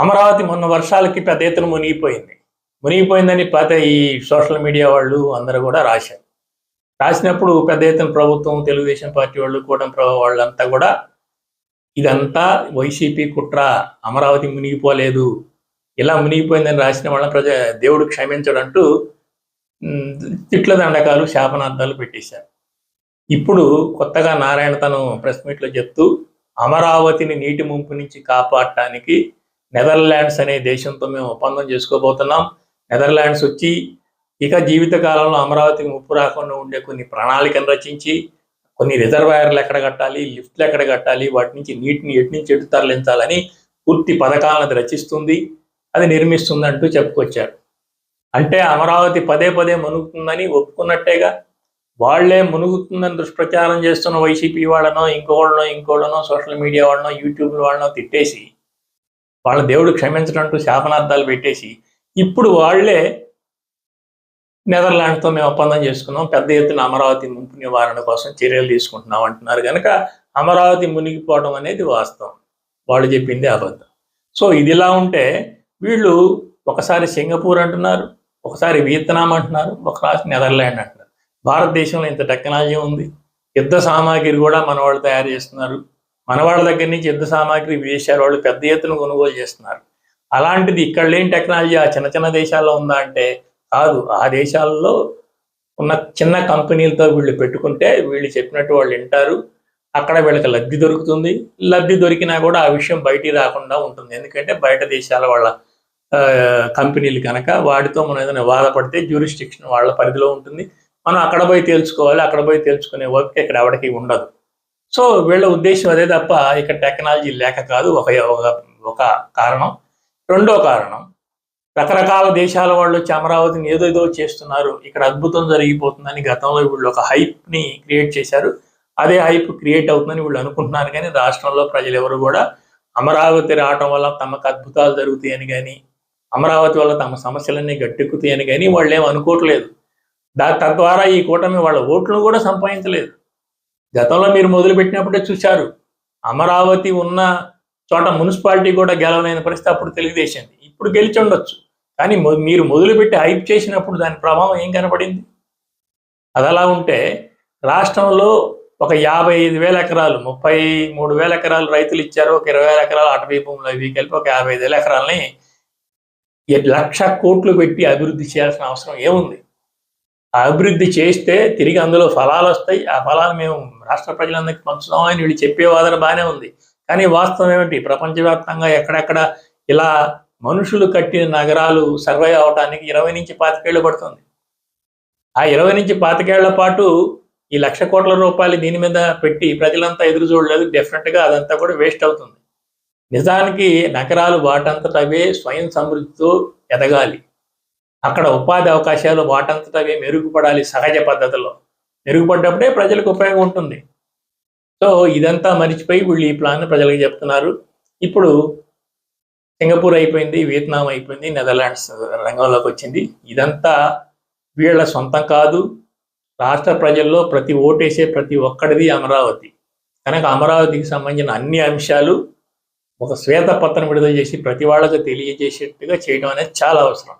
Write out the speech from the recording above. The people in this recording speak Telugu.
అమరావతి మొన్న వర్షాలకి పెద్ద ఎత్తున మునిగిపోయింది. మునిగిపోయిందని పాత ఈ సోషల్ మీడియా వాళ్ళు అందరూ కూడా రాశారు. రాసినప్పుడు పెద్ద ఎత్తున ప్రభుత్వం తెలుగుదేశం పార్టీ వాళ్ళు కూటమి ప్రభావ వాళ్ళంతా కూడా ఇదంతా వైసీపీ కుట్ర అమరావతి మునిగిపోలేదు ఇలా మునిగిపోయిందని రాసిన వాళ్ళ ప్రజ దేవుడు క్షమించడంటూ తిట్ల దండకాలు శాపనార్థాలు పెట్టేశారు. ఇప్పుడు కొత్తగా నారాయణ తను ప్రెస్ మీట్లో చెప్తూ అమరావతిని నీటి ముంపు నుంచి కాపాడటానికి నెదర్లాండ్స్ అనే దేశంతో మేము ఒప్పందం చేసుకోబోతున్నాం. నెదర్లాండ్స్ వచ్చి ఇక జీవితకాలంలో అమరావతికి ముప్పు రాకుండా ఉండే కొన్ని ప్రణాళికను రచించి కొన్ని రిజర్వాయర్లు ఎక్కడ కట్టాలి లిఫ్ట్లు ఎక్కడ కట్టాలి వాటి నుంచి నీటిని ఎటు నుంచి ఎటు తరలించాలని పూర్తి పథకాలను అది రచిస్తుంది అది నిర్మిస్తుంది అంటూ చెప్పుకొచ్చారు. అంటే అమరావతి పదే పదే మునుగుతుందని ఒప్పుకున్నట్టేగా వాళ్ళే మునుగుతుందని దుష్ప్రచారం చేస్తున్న వైసీపీ వాళ్ళనో ఇంకోళ్ళనో ఇంకోళ్ళనో సోషల్ మీడియా వాళ్ళనో యూట్యూబ్ వాళ్ళనో తిట్టేసి వాళ్ళ దేవుడు క్షమించడంటూ శాపనార్థాలు పెట్టేసి ఇప్పుడు వాళ్ళే నెదర్లాండ్తో మేము ఒప్పందం చేసుకున్నాం. పెద్ద ఎత్తున అమరావతి ముంపు నివారణ కోసం చర్యలు తీసుకుంటున్నాం అంటున్నారు. కనుక అమరావతి మునిగిపోవడం అనేది వాస్తవం. వాళ్ళు చెప్పింది అబద్ధం. సో ఇదిలా ఉంటే వీళ్ళు ఒకసారి సింగపూర్ అంటున్నారు ఒకసారి వియత్నాం అంటున్నారు ఒకసారి నెదర్లాండ్ అంటున్నారు. భారతదేశంలో ఇంత టెక్నాలజీ ఉంది. యుద్ధ సామాగ్రి కూడా మన వాళ్ళు తయారు చేస్తున్నారు. మన వాళ్ళ దగ్గర నుంచి యుద్ధ సామాగ్రి విదేశాల వాళ్ళు పెద్ద ఎత్తున కొనుగోలు చేస్తున్నారు. అలాంటిది ఇక్కడ లేని టెక్నాలజీ ఆ చిన్న చిన్న దేశాల్లో ఉందా అంటే కాదు. ఆ దేశాల్లో ఉన్న చిన్న కంపెనీలతో వీళ్ళు పెట్టుకుంటే వీళ్ళు చెప్పినట్టు వాళ్ళు వింటారు. అక్కడ వీళ్ళకి లబ్ధి దొరుకుతుంది. లబ్ధి దొరికినా కూడా ఆ విషయం బయటికి రాకుండా ఉంటుంది. ఎందుకంటే బయట దేశాల వాళ్ళ కంపెనీలు కనుక వాటితో మనం ఏదైనా బాధపడితే జ్యూరిస్టిక్షన్ వాళ్ళ పరిధిలో ఉంటుంది. మనం అక్కడ పోయి తేల్చుకోవాలి అక్కడ పోయి తేల్చుకునే ఓపిక ఇక్కడ ఎవరికి ఉండదు. సో వీళ్ళ ఉద్దేశం అదే తప్ప ఇక్కడ టెక్నాలజీ లేక కాదు. ఒక ఒక- ఒక కారణం. రెండో కారణం రకరకాల దేశాల వాళ్ళు వచ్చి అమరావతిని ఏదో చేస్తున్నారు. ఇక్కడ అద్భుతం జరిగిపోతుందని గతంలో వీళ్ళు ఒక హైప్ని క్రియేట్ చేశారు. అదే హైప్ క్రియేట్ అవుతుందని వీళ్ళు అనుకుంటున్నారు. కానీ రాష్ట్రంలో ప్రజలు ఎవరు కూడా అమరావతి రావటం వల్ల తమకు అద్భుతాలు జరుగుతాయని కానీ అమరావతి వల్ల తమ సమస్యలన్నీ గట్టెక్కుతాయని కానీ వాళ్ళు ఏం అనుకోవట్లేదు. దా తద్వారా ఈ కూటమి వాళ్ళ ఓట్లను కూడా సంపాదించలేదు. గతంలో మీరు మొదలుపెట్టినప్పుడే చూశారు అమరావతి ఉన్న చోట మున్సిపాలిటీ కూడా గెలవలేని పరిస్థితి అప్పుడు తెలుగుదేశం. ఇప్పుడు గెలిచి ఉండొచ్చు. కానీ మీరు మొదలుపెట్టి హైప్ చేసినప్పుడు దాని ప్రభావం ఏం కనపడింది? అది అలా ఉంటే రాష్ట్రంలో ఒక యాభై ఐదు వేల ఎకరాలు ముప్పై మూడు వేల ఎకరాలు రైతులు ఇచ్చారు ఒక ఇరవై వేల ఎకరాలు అటవీ భూములు అవి కలిపి ఒక యాభై ఐదు వేల ఎకరాలని లక్ష కోట్లు పెట్టి అభివృద్ధి చేయాల్సిన అవసరం ఏముంది? అభివృద్ధి చేస్తే తిరిగి అందులో ఫలాలు వస్తాయి. ఆ ఫలాలు మేము రాష్ట్ర ప్రజలందరికీ పంచుదామని వీళ్ళు చెప్పే వాదన బాగానే ఉంది. కానీ వాస్తవం ఏమిటి? ప్రపంచవ్యాప్తంగా ఎక్కడెక్కడ ఇలా మనుషులు కట్టిన నగరాలు సర్వే అవడానికి ఇరవై నుంచి పాతికేళ్ళు పడుతుంది. ఆ ఇరవై నుంచి పాతికేళ్ళ పాటు ఈ లక్ష కోట్ల రూపాయలు దీని మీద పెట్టి ప్రజలంతా ఎదురు చూడలేదు. డెఫినెట్గా అదంతా కూడా వేస్ట్ అవుతుంది. నిజానికి నగరాలు వాటంతట అవే స్వయం సమృద్ధితో ఎదగాలి. అక్కడ ఉపాధి అవకాశాలు వాటంతట మెరుగుపడాలి సహజ పద్ధతిలో. మెరుగుపడ్డప్పుడే ప్రజలకు ఉపయోగం ఉంటుంది. సో ఇదంతా మర్చిపోయి వీళ్ళు ఈ ప్లాన్ ప్రజలకు చెప్తున్నారు. ఇప్పుడు సింగపూర్ అయిపోయింది వియత్నాం అయిపోయింది నెదర్లాండ్స్ రంగంలోకి వచ్చింది. ఇదంతా వీళ్ళ సొంతం కాదు. రాష్ట్ర ప్రజల్లో ప్రతి ఓటేసే ప్రతి ఒక్కడిది అమరావతి. కనుక అమరావతికి సంబంధించిన అన్ని అంశాలు ఒక శ్వేతపత్రం విడుదల చేసి ప్రతి వాళ్ళకు తెలియజేసేట్టుగా చేయడం అనేది చాలా అవసరం.